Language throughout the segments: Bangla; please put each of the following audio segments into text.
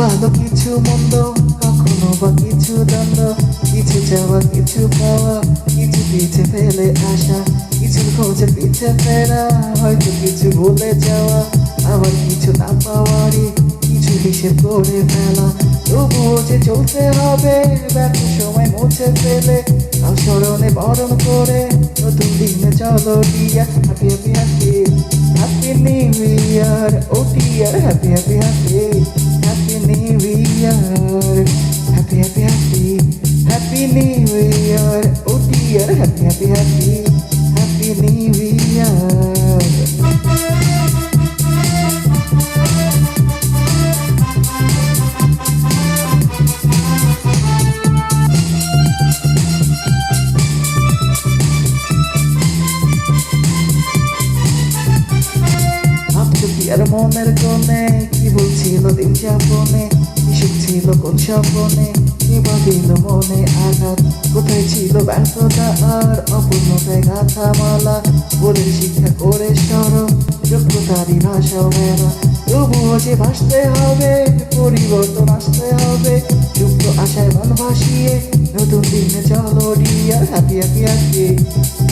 ভালো কিছু মন্দ, কখনো বা কিছু দ্বন্দ্ব, কিছু চাওয়া, কিছু পাওয়া, কিছু পিছে ফেলে আসা, কিছু খোঁজে পিছে ফেরা, হয়তো কিছু ভুলে যাওয়া, আবার কিছু না পাওয়ারই কিছু হিসেব করে ফেলা। তবুও যে চলতে হবে, ব্যর্থ সময় মুছে ফেলে আর স্মরণে বরণ করে, নতুন দিনে চলো happy happy happy happy happy happy new year ও dear happy happy happy happy new year ভাবছ কি আর মনের কোণে কি বলছিল দিন যাপনে কিসব ছিল কোন স্বপনে? কি ভাবিল মনে আঘাত। কোথায় ছিল ব্যর্থতা আর অপূর্ণতায় গাথা মালা বলে শিক্ষা করে সরব যোগ্যতারই ভাষাও মেলা। তবুও যে ভাসতে হবে, পরিবর্তন আসতে হবে। যুক্ত আশায় মন ভাসিয়ে, নতুন দিনে চলো dear happy happy happy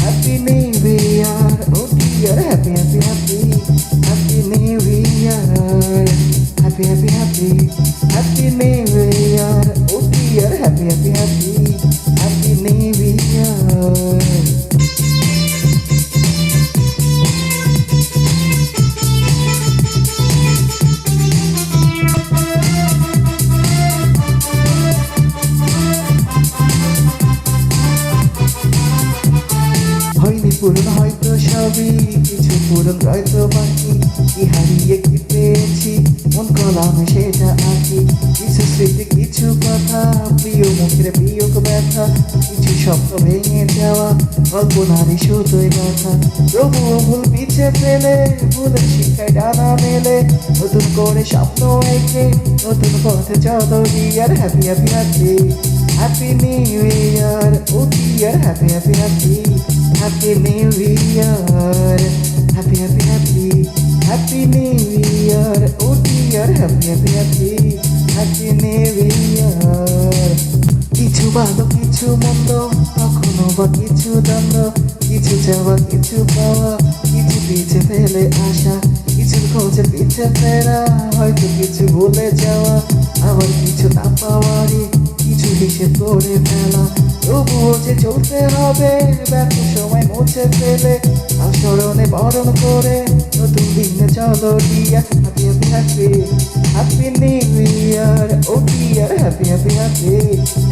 happy new year ও dear happy happy happy happy new year happy happy happy new year ও dear happy happy happy happy new year হয়নি পূরণ, হয়তো সবই, কিছু পূরণ হয়তো বাকি। কি হারিয়ে কি পেয়েছি? মন কলামে সেটা আঁকি। মুখের বিয়োগ ব্যথা কিছু স্বপ্ন ভেঙে যাওয়া কল্পনারই সুতোয় ব্যথা। তবুও ভুল পিছে ফেলে ভুলের শিক্ষায় ডানা মেলে, নতুন করে স্বপ্ন এঁকে, নতুন পথে চলো dear happy happy happy happy new year ও dear happy happy happy happy new year happy happy happy happy new year ও dear happy happy happy happy new year ভালো কিছু মন্দ, কখনো বা কিছু দ্বন্দ্ব, কিছু চাওয়া, কিছু পাওয়া, কিছু পিছে ফেলে আসা কিছু খোঁজে পিছে ফেরা, হয়তো কিছু ভুলে যাওয়া, আবার কিছু না পাওয়ারই কিছু হিসেব করে ফেলা। তবুও যে চলতে হবে, ব্যর্থ সময় মুছে ফেলে আর স্মরণে বরণ করে নতুন দিনে চলো dear happy happy happy happy new year ও dear happy happy happy